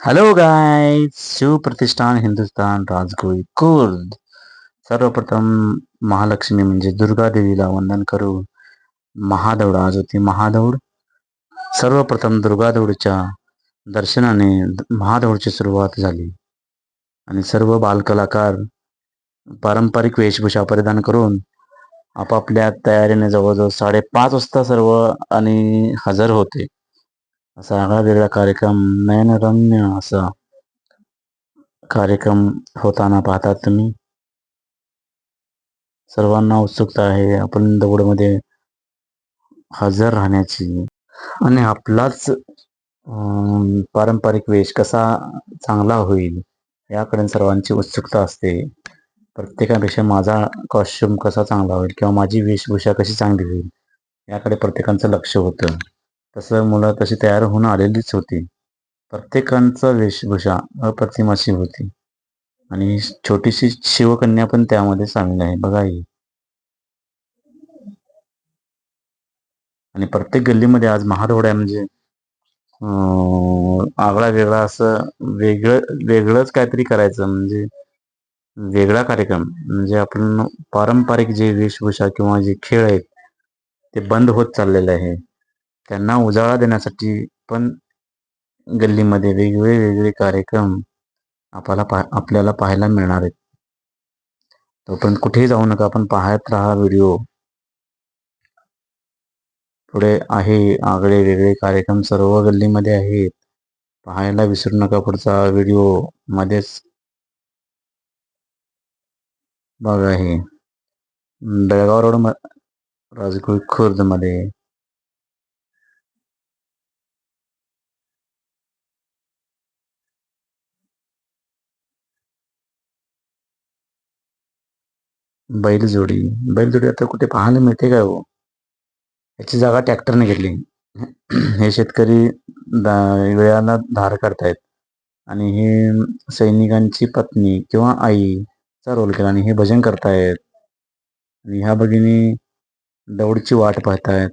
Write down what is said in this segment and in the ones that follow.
Hello गाय शिवप्रतिष्ठान हिंदुस्थान राजगोई कुर्द सर्वप्रथम महालक्ष्मी म्हणजे दुर्गा देवीला वंदन करू महादौड आज होती महादौड सर्वप्रथम दुर्गा देवडच्या दर्शनाने महादौडची सुरुवात झाली आणि सर्व बालकलाकार पारंपरिक वेशभूषा परिधान करून आपापल्या तयारीने जवळजवळ साडेपाच वाजता सर्व आणि हजर होते असा आगळा वेगळा कार्यक्रम नयनरम्य असा कार्यक्रम होताना पाहतात तुम्ही. सर्वांना उत्सुकता आहे. आपण दौडमध्ये हजर राहण्याची. आणि आपलाच पारंपरिक वेश कसा चांगला होईल याकडे सर्वांची उत्सुकता असते. प्रत्येकापेक्षा माझा कॉस्ट्युम कसा चांगला होईल किंवा माझी वेशभूषा कशी चांगली होईल याकडे प्रत्येकांचं लक्ष होतं. तसं मुलं तशी तयार होऊन आलेलीच होती. प्रत्येकांचा वेशभूषा अप्रतिम अशी होती. आणि छोटीशी शिवकन्या पण त्यामध्ये सामील आहे. बघा ही. आणि प्रत्येक गल्लीमध्ये आज महादोड्या म्हणजे आगळा वेगळा असं वेगळं वेगळंच काहीतरी करायचं. म्हणजे वेगळा कार्यक्रम. म्हणजे आपण पारंपरिक जे वेशभूषा किंवा जे खेळ आहेत ते बंद होत चाललेले आहे. त्यांना उजाळा देण्यासाठी पण गल्लीमध्ये वेगवेगळे वेगळे कार्यक्रम आपल्याला पा आपल्याला पाहायला मिळणार आहेत. तोपर्यंत कुठेही जाऊ नका आपण पाहत राहा व्हिडिओ. पुढे आहे आगळे वेगळे कार्यक्रम सर्व गल्लीमध्ये आहेत. पाहायला विसरू नका पुढचा व्हिडिओ. मध्येच बघा हे बेळगाव रोड राजगुरू खुर्दमध्ये बैलजोडी बैलजोडी आता कुठे पाहायला मिळते का हो? याची जागा ट्रॅक्टरने घेतली. हे शेतकरी वेळाला धार काढतायत. आणि हे सैनिकांची पत्नी किंवा आईचा रोल केला आणि हे भजन करतायत. आणि ह्या भगिनी दौडची वाट पाहतायत.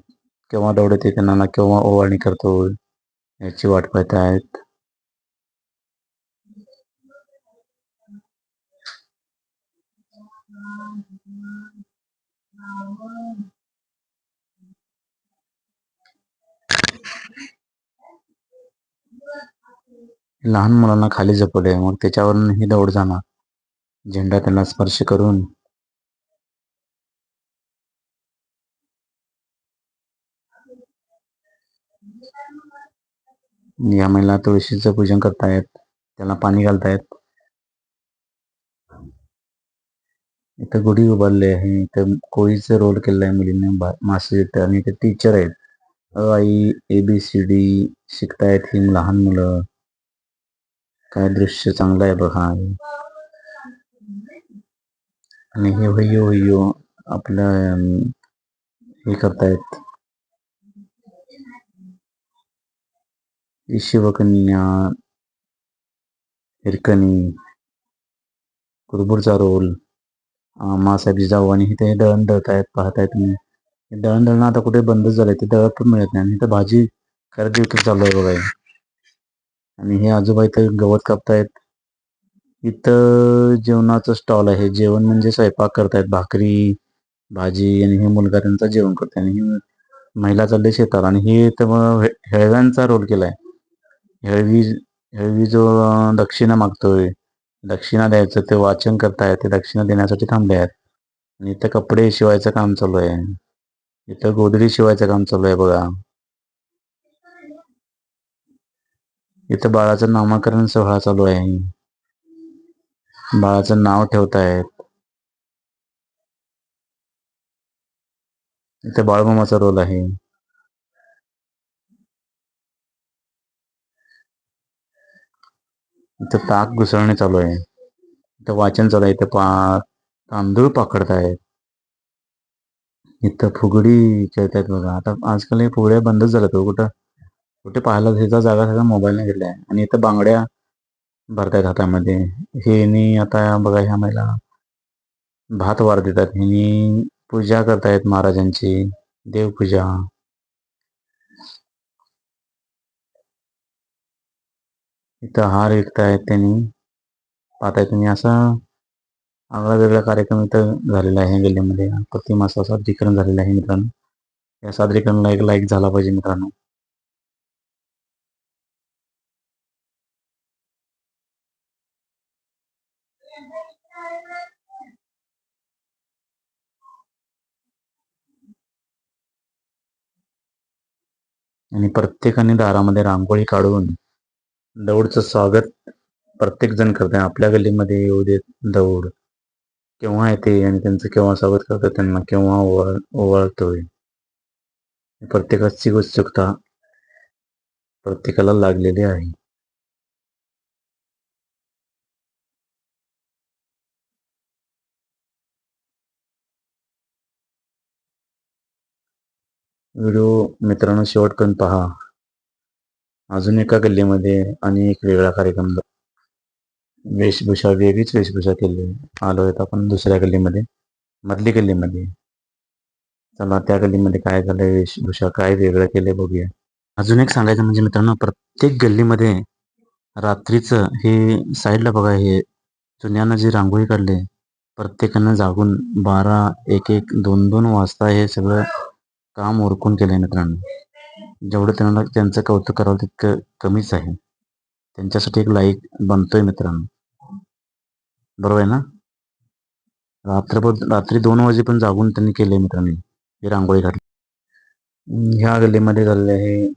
केव्हा दौडत येते नाना केव्हा ओवाळणी करतो याची वाट पाहतायत. लहान मुलांना खाली झपवले मग त्याच्यावरून ही दौड जाणार. झेंडा त्यांना स्पर्श करून. या महिला तुळशीचं पूजन करतायत. त्याला पाणी घालतायत. इथं गुढी उभारली आहे. इथं कोळीचं रोल केलेला आहे मुलींनी मासे आणि इथे टीचर आहेत. अ आई ए बी सी डी शिकतायत ही लहान मुलं. काय दृश्य चांगलं आहे बघा. आणि हे वय्यो वय्यो आपलं हे करतायत. शिवकन्या हिरकणी कुरबुरचा रोल मासाहेब जिजाऊ आणि इथे दळण दळत आहेत पाहताय तुम्ही. दळण दळणं आता कुठे बंदच झालंय ते दळत पण मिळत नाही आणि इथं भाजी खरेदी विक्री चालू आहे बघा. आणि हे आजोबा इथं गवत कापतायत. इथं जेवणाचं स्टॉल आहे. जेवण म्हणजे स्वयंपाक करतायत. भाकरी भाजी आणि हे मुलगा त्यांचा जेवण करते आणि ही महिला चालले शेतात. आणि हे इथं हेळव्यांचा रोल केलाय. हेळवी हेळवी जो दक्षिणा मागतोय दक्षिणा द्यायचं ते वाचन करतायत ते दक्षिणा देण्यासाठी थांबले आहेत आणि इथं कपडे शिवायचं काम चालू आहे. इथं गोदडी शिवायचं काम चालू आहे बघा. इथं बाळाचं नामकरण सोहळा चालू आहे. बाळाचं नाव ठेवतायत. इथे बाळमामाचा रोल आहे. इथं ताक घुसळणे चालू आहे. इथं वाचन चालू आहे. इथं पा तांदूळ पाकडतायत इथं फुगडी खेळतायत बघा. आता आजकाल हे फुगड्या बंदच झाल्या तो हो. कुठं कुठे पाहायला ह्याचा जागा सगळा मोबाईलने आहे आणि इथं बांगड्या भरतायत हातामध्ये. हे आता बघा ह्या महिला भात वार देतात हिनी पूजा करतायत महाराजांची. देवपूजा. इथं हार विकतायत त्यांनी. पाहतायत तुम्ही असा आगळा वेगळा कार्यक्रम इथं झालेला आहे गल्लीमध्ये प्रतिमासा सादरीकरण झालेलं आहे मित्रांनो. या सादरीकरणाला एक लाईक झाला पाहिजे मित्रांनो. आणि प्रत्येकाने दारामध्ये रांगोळी काढून दौडचं स्वागत प्रत्येकजण करते आपल्या गल्लीमध्ये येऊ देत दौड. केव्हा येते आणि त्यांचं केव्हा स्वागत करतात त्यांना केव्हा ओवाळ ओवाळतोय. प्रत्येकाची उत्सुकता प्रत्येकाला लागलेली आहे. व्हिडिओ मित्रांनो शेवटपर्यंत पहा. अजून एका गल्लीमध्ये आणि एक वेगळा कार्यक्रम वेशभूषा वेगळीच वेशभूषा केली. आलो आहेत आपण दुसऱ्या गल्लीमध्ये मधली गल्लीमध्ये. चला त्या गल्लीमध्ये काय झालंय वेशभूषा काय वेगळं केलंय बघूया. अजून एक सांगायचं म्हणजे मित्रांनो प्रत्येक गल्लीमध्ये रात्रीचं हे साईडला बघा हे जुन्यानं जी रांगोळी काढली प्रत्येकानं जागून बारा एक एक दोन दोन वाजता हे सगळं काम उरकून केलंय मित्रांनो. जेवढं त्यांना त्यांचं कौतुक करावं तितकं कमीच आहे. त्यांच्यासाठी एक लाईक बनतोय मित्रांनो. बरोबर आहे ना? रात्रभर रात्री दोन वाजे पण जागून त्यांनी केले मित्रांनी. ही रांगोळी घातली ह्या गल्लीमध्ये झालेले आहे.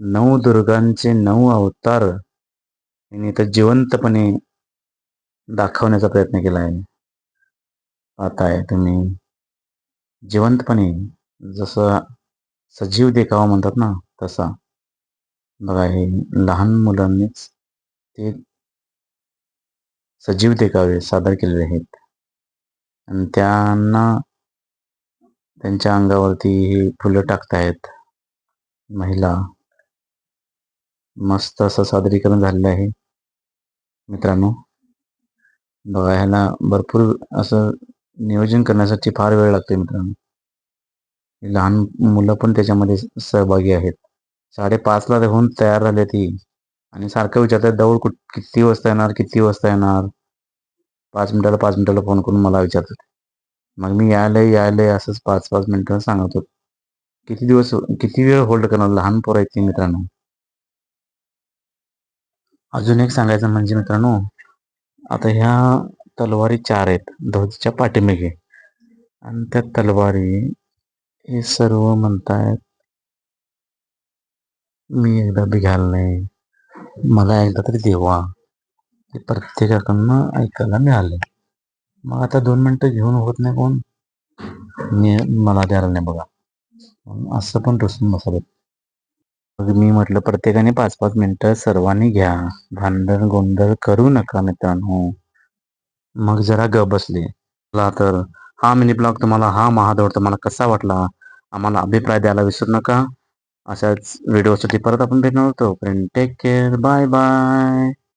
नऊ दुर्गांचे नऊ अवतार यांनी तर जिवंतपणे दाखवण्याचा प्रयत्न केला आहे. पाहताय तुम्ही. जिवंतपणे. जसं सजीव देखावा म्हणतात ना तसा. बघा हे लहान मुलांनीच ते सजीव देखावे सादर केलेले आहेत. आणि त्यांना त्यांच्या अंगावरती ही फुलं टाकतायत महिला. मस्त असं सादरीकरण झालेलं आहे मित्रांनो. बघा ह्याला भरपूर असं नियोजन करण्यासाठी फार वेळ लागतो मित्रांनो. लहान मुलं पण त्याच्यामध्ये सहभागी आहेत. साडेपाचला होऊन तयार झाले ती. आणि सारखं विचारतात दौड कुठ किती वाजता येणार किती वाजता येणार? पाच मिनिटाला पाच मिनिटाला फोन करून मला विचारतात. मग मी यायलंय यायलंय असंच पाच पाच मिनिटं सांगत होतो. किती दिवस किती वेळ होल्ड करणार? लहान पोरं आहेत ती मित्रांनो. अजून एक सांगायचं म्हणजे मित्रांनो आता ह्या तलवारी चार आहेत. धोतीच्या पाठीमागे. आणि त्या तलवारी हे सर्व म्हणतायत. मी एकदा बी घ्यायला नाही मला एकदा तरी देवा. ते प्रत्येकाकडनं ऐकायला मिळाले. मग आता दोन मिनटं घेऊन होत नाही कोण? मी मला द्यायला नाही बघा. असं पण रुसून बसत मग मी म्हटलं प्रत्येकाने पाच पाच मिनिटं सर्वांनी घ्या. भांडण गोंधळ करू नका मित्रांनो. मग जरा ग बसले. तर हा मिनी ब्लॉग तुम्हाला हा महादौर तुम्हाला कसा वाटला? आम्हाला अभिप्राय द्यायला विसरू नका. अशाच व्हिडिओसाठी परत आपण भेटणार होतो. Take care bye bye